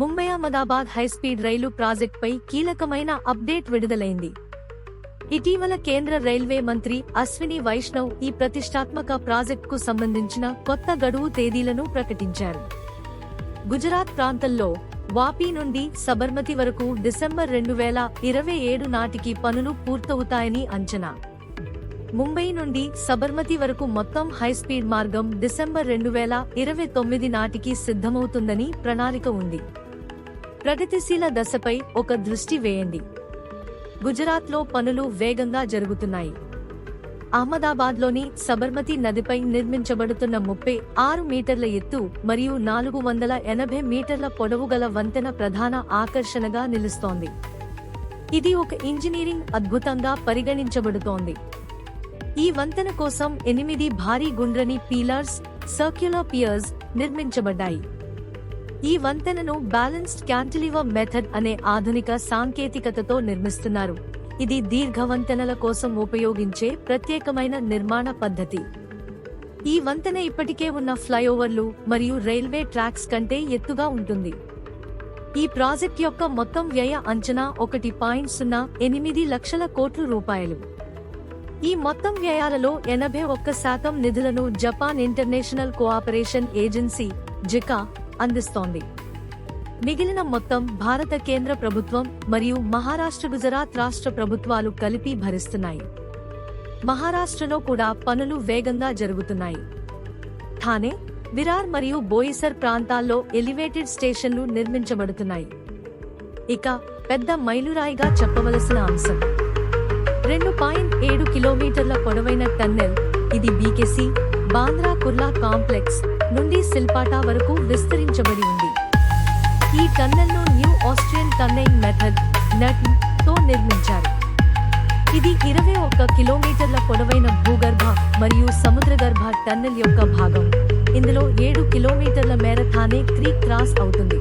Mumbai Ahmedabad high speed రైలు ప్రాజెక్టుపై కీలకమైన update విడుదలైంది. ఇటీవల కేంద్ర రైల్వే మంత్రి అశ్విని వైష్ణవ్ ఈ ప్రతిష్టాత్మక ప్రాజెక్టుకు సంబంధించిన కొత్త గడువు తేదీలను ప్రకటించారు. గుజరాత్ ప్రాంతంలో వాపీ నుండి సబర్మతి వరకు డిసెంబర్ రెండు వేల ఇరవై ఏడు నాటికి పనులు పూర్తవుతాయని అంచనా. ముంబై నుండి సబర్మతి వరకు మొత్తం హైస్పీడ్ మార్గం డిసెంబర్ రెండు వేల ఇరవై తొమ్మిది నాటికి సిద్ధమవుతుందని ప్రణాళిక ఉంది. ప్రగతిశీల దశపై ఒక దృష్టి వేయండి. గుజరాత్లో పనులు వేగంగా జరుగుతున్నాయి. అహ్మదాబాద్లోని సబర్మతి నదిపై నిర్మించబడుతున్న ముప్పై ఆరు మీటర్ల ఎత్తు మరియు నాలుగు వందల ఎనభై మీటర్ల పొడవు గల వంతెన ప్రధాన ఆకర్షణగా నిలుస్తోంది. ఇది ఒక ఇంజనీరింగ్ అద్భుతంగా పరిగణించబడుతోంది. ఈ వంతెన కోసం ఎనిమిది భారీ గుండ్రని పీలర్స్ సర్క్యులర్ పియర్స్ నిర్మించబడ్డాయి. ఈ వంతెనను బ్యాలెన్స్డ్ క్యాంటిలివర్ మెథడ్ అనే ఆధునిక సాంకేతికతతో నిర్మిస్తున్నారు. ఇది దీర్ఘ వంతెనల కోసం ఉపయోగించే ప్రత్యేకమైన నిర్మాణ పద్ధతి. ఈ వంతెన ఇప్పటికే ఉన్న ఫ్లైఓవర్లు మరియు రైల్వే ట్రాక్స్ కంటే ఎత్తుగా ఉంటుంది. ఈ ప్రాజెక్ట్ యొక్క మొత్తం వ్యయ అంచనా ఒకటి పాయింట్ సున్నా ఎనిమిది లక్షల కోట్ల రూపాయలు. ఈ మొత్తం వ్యయాలలో ఎనభై ఒక్క శాతం నిధులను Japan international cooperation agency JICA అందిస్తోంది. మిగిలిన మొత్తం భారత కేంద్ర ప్రభుత్వం మరియు మహారాష్ట్ర గుజరాత్ రాష్ట్ర ప్రభుత్వాలు కలిపి భరిస్తున్నాయి. మహారాష్ట్రలో కూడా పనులు వేగంగా జరుగుతున్నాయి. థానే విరార్ మరియు బోయిసర్ ప్రాంతాల్లో ఎలివేటెడ్ స్టేషన్లు నిర్మించబడుతున్నాయి. ఇక పెద్ద మైలురాయిగా చెప్పవలసిన అంశం. రెండు పాయింట్ ఏడు కిలోమీటర్ల పొడవైన టన్నెల్ ఇది బీకెసి బాంద్రా కుర్లా కాంప్లెక్స్ నుండి సిల్పాటా వరకు విస్తరించబడి ఉంది. ఈ టన్నెల్ను న్యూ ఆస్ట్రియన్ టన్నెయింగ్ మెథడ్ నట్తో నిర్మించారు. ఇది ఇరవై ఒక్క కిలోమీటర్ల పొడవైన భూగర్భ మరియు సముద్రగర్భ టన్నెల్ యొక్క భాగం. ఇందులో ఏడు కిలోమీటర్ల మేర థానే క్రీక్ క్రాస్ అవుతుంది.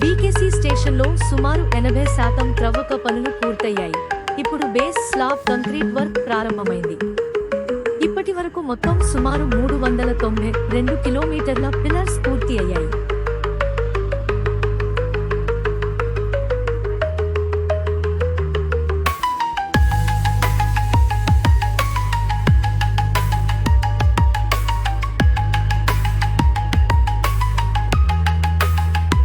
బీకేసీ స్టేషన్లో సుమారు ఎనభై శాతం త్రవ్వక పనులు పూర్తయ్యాయి. ఇప్పుడు బేస్ స్లాబ్ కంక్రీట్ వర్క్ ప్రారంభమైంది. వరకు మొత్తం సుమారు మూడు వందల తొంభై రెండు కిలోమీటర్ల పిల్లర్స్ పూర్తి అయ్యాయి.